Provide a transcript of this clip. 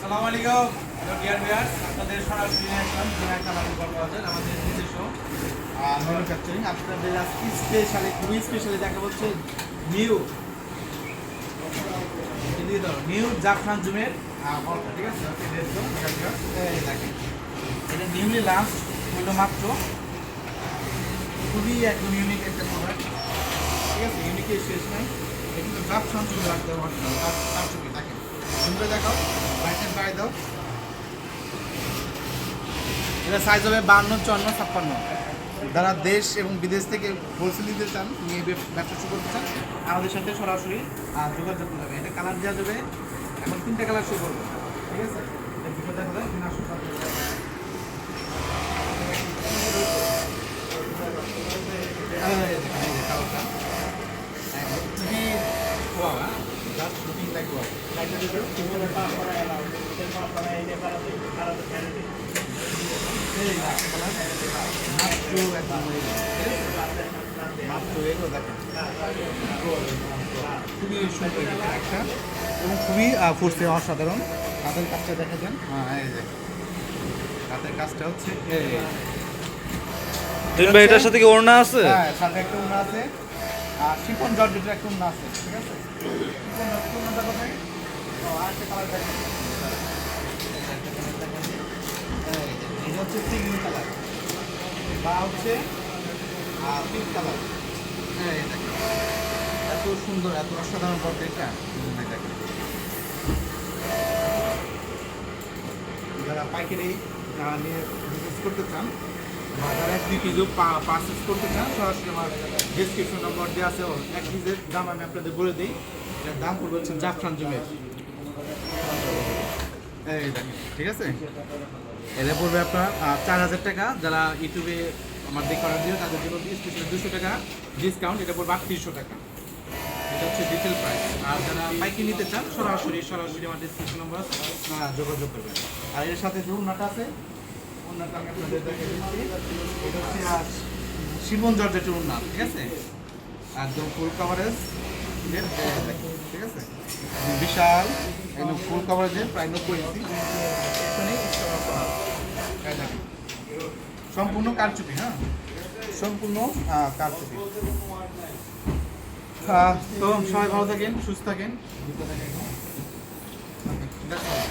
সালাম আলাইকুম dear viewers. আপনাদের সরাসরি আমাদের কর্মরাজের আমাদের নিজস্ব। ম্যানুফ্যাকচারিং আপনাদের আজকে স্পেশালি খুবই স্পেশালি দেখা হচ্ছে নিউ। নিউ জাফরান জুমের ঠিক আছে? এটা নিউলি লাঞ্চ হলো মাত্র। খুবই একদম ইউনিক একটা প্রোডাক্ট ঠিক আছে ইউনিকের শেষ নাই। কিন্তু জাফরান জুমে রাখতে হবে তার চোখে দেখেন জুমে দেখাও বাইটের বাইরে দাও এটা সাইজ হবে বান্ন চুয়ান্ন ছাপ্পান্ন যারা দেশ এবং বিদেশ থেকে হোলসেল নিতে চান নিয়ে ব্যবসা শুরু করতে চান আমাদের সাথে সরাসরি আহ, যোগাযোগ করতে হবে এটা কালার দেওয়া যাবে এখন তিনটা কালার শুরু করব ঠিক আছে দেখা খুবই সুন্দর একটা এবং খুবই ফুটছে অসাধারণ। হাতের কাজটা দেখা যান হ্যাঁ এই যে। হাতের কাজটা হচ্ছে এই। ভাই এটার সাথে কি ওড়না আছে? হ্যাঁ সাথে একটা উন্না আছে। আর শিফন জর্জেটের একটা উন্না আছে, ঠিক আছে? শিফন জর্জেটের উন্নাটা কোথায়? ও আরেকটা কালার এটা হচ্ছে পিঙ্ক কালার বা হচ্ছে পিঙ্ক কালার এই দেখেন এত সুন্দর, এত অসাধারণ পর্দা এটা। যারা পাইকারি নিয়ে বিজনেস করতে চান পার্সেস করতে চান, সরাসরি আমার ডিসক্রিপশন নম্বর দেওয়া আছে এক কেজির দাম আমি আপনাদের বলে দিই। এটার দাম পড়বে হচ্ছে জাফরান জুমের। ঠিক আছে? এটা পড়বে আপনার চার হাজার টাকা। যারা ইউটিউবে আমার দেখে অর্ডার তাদের দুশো টাকা ডিসকাউন্ট এটা পড়বে আটত্রিশশো টাকা। এটা হচ্ছে ডিটেল প্রাইস আর যারা পাইকি নিতে চান, সরাসরি সরাসরি আমার ডিসক্রিপশন নম্বর যোগাযোগ করবেন। আর এর সাথে যে উন্নাটা আছে উন্নাটা আমি আপনাদের হচ্ছে আর শিবন ঠিক আছে? একদম ফুল কাভারেজ ঠিক আছে? বিশাল, একদম ফুল কাভারেজের প্রায় নব্বই। সম্পূর্ণ কারচুপি হ্যাঁ? সম্পূর্ণ কারচুপি। তো সবাই ভালো থাকেন, সুস্থ থাকেন। all.